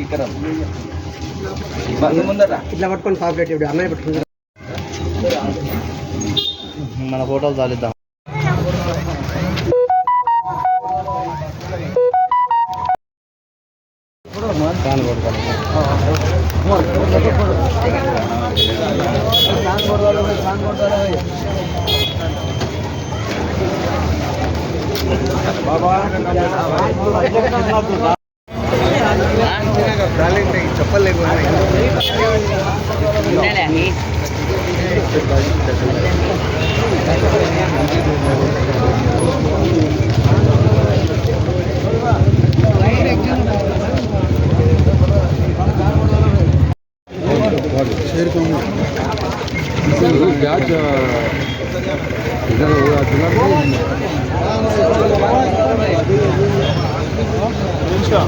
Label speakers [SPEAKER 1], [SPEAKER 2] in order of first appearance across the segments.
[SPEAKER 1] ఇక్కడ ముందర.
[SPEAKER 2] ఇట్లా పట్టుకొని పాపులేట్ ఇప్పుడు అన్నయ్య పట్టుకుంటారు
[SPEAKER 3] మన ఫోటోలు చాలిద్దాం ఫ్యాన్ రాలేదు
[SPEAKER 1] చెప్పలు
[SPEAKER 4] బ్యాచ్ ఇద్దరు ರಿಕ್ಷಾ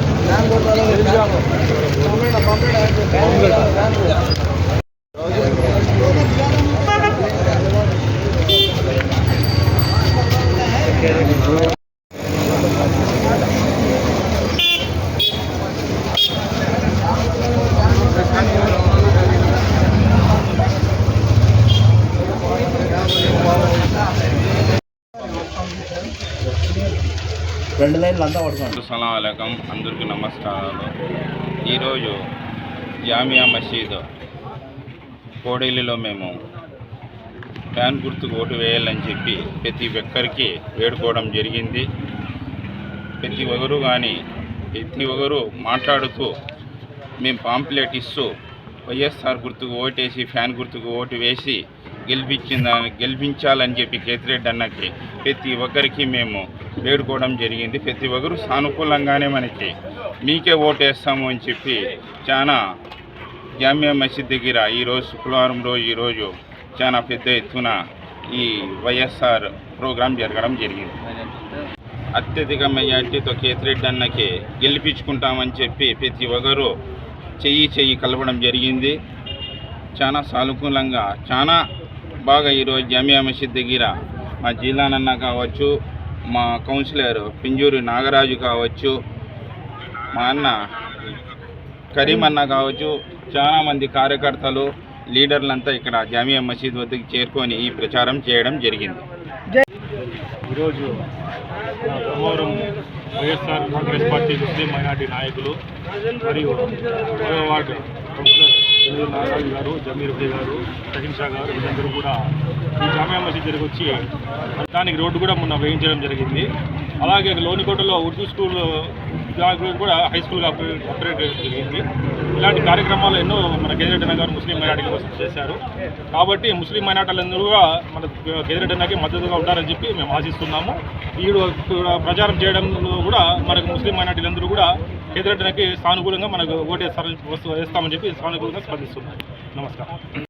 [SPEAKER 3] రెండు లైన్లు అంతా
[SPEAKER 5] పడుకోండి సలాం అందరికీ నమస్కారాలు. ఈరోజు జామియా మసీద్ కోడేలిలో మేము ఫ్యాన్ గుర్తుకు ఓటు వేయాలని చెప్పి ప్రతి ఒక్కరికి వేడుకోవడం జరిగింది. ప్రతి ఒక్కరు కానీ ప్రతి ఒక్కరు మాట్లాడుతూ మేము పాంప్లెట్ ఇస్తూ వైఎస్ఆర్ గుర్తుకు ఓటేసి ఫ్యాన్ గుర్తుకు ఓటు వేసి గెలిపించిందని గెలిపించాలని చెప్పి కేతిరెడ్డి అన్నకి ప్రతి ఒక్కరికి మేము వేడుకోవడం జరిగింది. ప్రతి ఒక్కరు సానుకూలంగానే మనకి మీకే ఓటేస్తాము అని చెప్పి చాలా జామియా మసీద్ దగ్గర ఈరోజు శుక్రవారం రోజు ఈరోజు చాలా పెద్ద ఎత్తున ఈ వైఎస్ఆర్ ప్రోగ్రాం జరగడం జరిగింది. అత్యధిక మెజార్టీతో కేతిరెడ్డి అన్నకి గెలిపించుకుంటామని చెప్పి ప్రతి ఒక్కరు చెయ్యి చెయ్యి కలపడం జరిగింది. చాలా సానుకూలంగా చాలా బాగా ఈరోజు జామియా మసీద్ దగ్గర మా జీలాన్ కావచ్చు మా కౌన్సిలర్ పింజూరి నాగరాజు కావచ్చు మా అన్న కరీం అన్న కావచ్చు చాలామంది కార్యకర్తలు లీడర్లంతా ఇక్కడ జామియా మసీద్ వద్దకు చేరుకొని ఈ ప్రచారం చేయడం జరిగింది.
[SPEAKER 6] ఈరోజు YSR Congress party Muslim minority నాయకులు మరియు వార్డు కౌన్సిలర్ చంద్రు నాగరాజు గారు జమీర్ భాయ్ గారు రహీం షా గారు వీళ్ళందరూ కూడా ఈ జామియా మసీద్ దగ్గరికి వచ్చి దానికి రోడ్డు కూడా మొన్న వేయించడం జరిగింది. అలాగే లోనికోటలో ఉర్దూ స్కూల్ కూడా హై స్కూల్గా అప్గ్రేడ్ అప్గ్రేడ్ జరిగింది. ఇలాంటి కార్యక్రమాలు ఎన్నో మన గెదిరెడ్డి గారు ముస్లిం మైనార్టీల కోసం చేశారు. కాబట్టి ముస్లిం మైనార్టీలందరూ కూడా మన గెదిరెడ్డి మద్దతుగా ఉంటారని చెప్పి మేము ఆశిస్తున్నాము. ఈడు కూడా ప్రచారం చేయడంలో కూడా మనకు ముస్లిం మైనార్టీలందరూ కూడా గెదిరెడ్డి సానుకూలంగా మనకు ఓటేస్తారని వస్తు వేస్తామని చెప్పి సానుకూలంగా స్పందిస్తున్నారు. నమస్కారం.